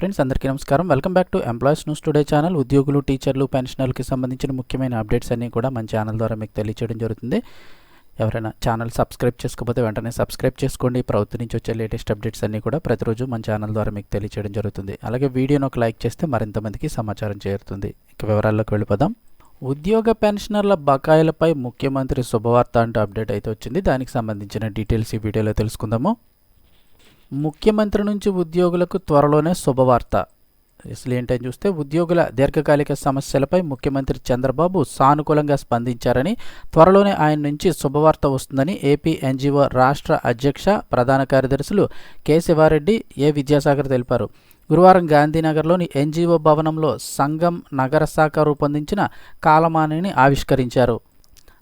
Friends అందరికీ నమస్కారం. Welcome back to employees news today channel ఉద్యోగులు టీచర్లు పెన్షనర్లకి సంబంధించిన ముఖ్యమైన అప్డేట్స్ అన్నీ కూడా మన ఛానల్ ద్వారా మీకు తెలియచేయడం జరుగుతుంది. ఎవరైనా ఛానల్ సబ్స్క్రైబ్ చేసుకోకపోతే వెంటనే సబ్స్క్రైబ్ చేసుకోండి. ప్రభుత్వం నుంచి వచ్చే లేటెస్ట్ అప్డేట్స్ అన్నీ కూడా ప్రతిరోజు మన ఛానల్ ద్వారా మీకు తెలియచేయడం జరుగుతుంది. అలాగే వీడియోను ఒక లైక్ చేస్తే మరింత మందికి సమాచారం చేరుతుంది. ఇక వివరాల్లోకి వెళ్ళిపోదాం. ఉద్యోగ పెన్షనర్ల బకాయిలపై ముఖ్యమంత్రి శుభవార్త అంటూ అప్డేట్ అయితే వచ్చింది. దానికి సంబంధించిన డీటెయిల్స్ ఈ వీడియోలో తెలుసుకుందాము. ముఖ్యమంత్రి నుంచి ఉద్యోగులకు త్వరలోనే శుభవార్త. అసలు ఏంటని చూస్తే ఉద్యోగుల దీర్ఘకాలిక సమస్యలపై ముఖ్యమంత్రి చంద్రబాబు సానుకూలంగా స్పందించారని త్వరలోనే ఆయన నుంచి శుభవార్త వస్తుందని ఏపీ ఎన్జీఓ రాష్ట్ర అధ్యక్ష ప్రధాన కార్యదర్శులు కె శివారెడ్డి ఏ విద్యాసాగర్ తెలిపారు. గురువారం గాంధీనగర్లోని ఎన్జీఓ భవనంలో సంఘం నగర శాఖ రూపొందించిన కాలమానిని ఆవిష్కరించారు.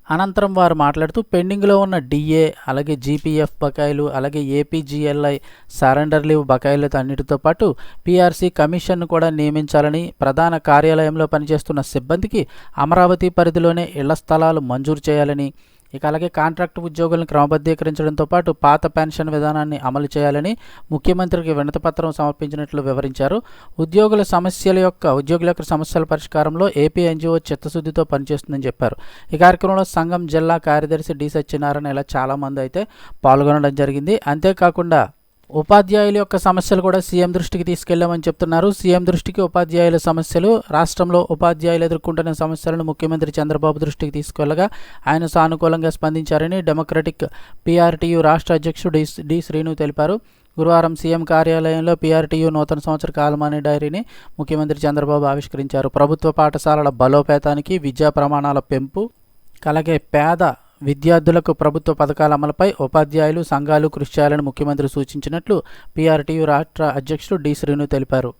అనంతరం వారు మాట్లాడుతూ పెండింగ్లో ఉన్న డిఏ అలాగే జీపీఎఫ్ బకాయిలు అలాగే ఏపీజీఎల్ఐ సరెండర్ లీవ్ బకాయిలతో అన్నిటితో పాటు పీఆర్సీ కమిషన్ను కూడా నియమించాలని ప్రధాన కార్యాలయంలో పనిచేస్తున్న సిబ్బందికి అమరావతి పరిధిలోనే ఇళ్ళ స్థలాలు మంజూరు చేయాలని ఇక అలాగే కాంట్రాక్ట్ ఉద్యోగులను క్రమబద్ధీకరించడంతో పాటు పాత పెన్షన్ విధానాన్ని అమలు చేయాలని ముఖ్యమంత్రికి వినతిపత్రం సమర్పించినట్లు వివరించారు. ఉద్యోగుల సమస్యల యొక్క ఉద్యోగుల యొక్క సమస్యల పరిష్కారంలో ఏపీ ఎన్జిఓ చిత్తశుద్ధితో పనిచేస్తుందని చెప్పారు. ఈ కార్యక్రమంలో సంఘం జిల్లా కార్యదర్శి డి సత్యనారాయణ ఇలా చాలామంది అయితే పాల్గొనడం జరిగింది. అంతేకాకుండా ఉపాధ్యాయుల యొక్క సమస్యలు కూడా సీఎం దృష్టికి తీసుకెళ్ళామని చెప్తున్నారు. సీఎం దృష్టికి ఉపాధ్యాయుల సమస్యలు రాష్ట్రంలో ఉపాధ్యాయులు ఎదుర్కొంటున్న సమస్యలను ముఖ్యమంత్రి చంద్రబాబు దృష్టికి తీసుకెళ్ళగా ఆయన సానుకూలంగా స్పందించారని డెమోక్రటిక్ పీఆర్టీయూ రాష్ట్ర అధ్యక్షుడు డి డి శ్రీను తెలిపారు. గురువారం సీఎం కార్యాలయంలో పీఆర్టీయూ నూతన సంవత్సర కాలమాని డైరీని ముఖ్యమంత్రి చంద్రబాబు ఆవిష్కరించారు. ప్రభుత్వ పాఠశాలల బలోపేతానికి విద్యా ప్రమాణాల పెంపు అలాగే పేద విద్యార్థులకు ప్రభుత్వ పథకాల అమలుపై ఉపాధ్యాయులు సంఘాలు కృషి చేయాలని ముఖ్యమంత్రి సూచించినట్లు పీఆర్టీయు రాష్ట్ర అధ్యక్షుడు డి. శ్రీను తెలిపారు.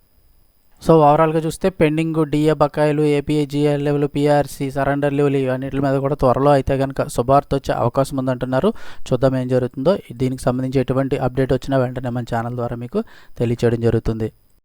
సో ఓవరాల్గా చూస్తే పెండింగ్ డిఏ బకాయిలు APIGL level PRC surrender level ఇవన్నిటి మీద కూడా త్వరలో అయితే కనుక శుభార్త వచ్చే అవకాశం ఉందంటున్నారు. చూద్దాం ఏం జరుగుతుందో. దీనికి సంబంధించి ఎటువంటి అప్డేట్ వచ్చినా వెంటనే మన ఛానల్ ద్వారా మీకు తెలియచేయడం జరుగుతుంది.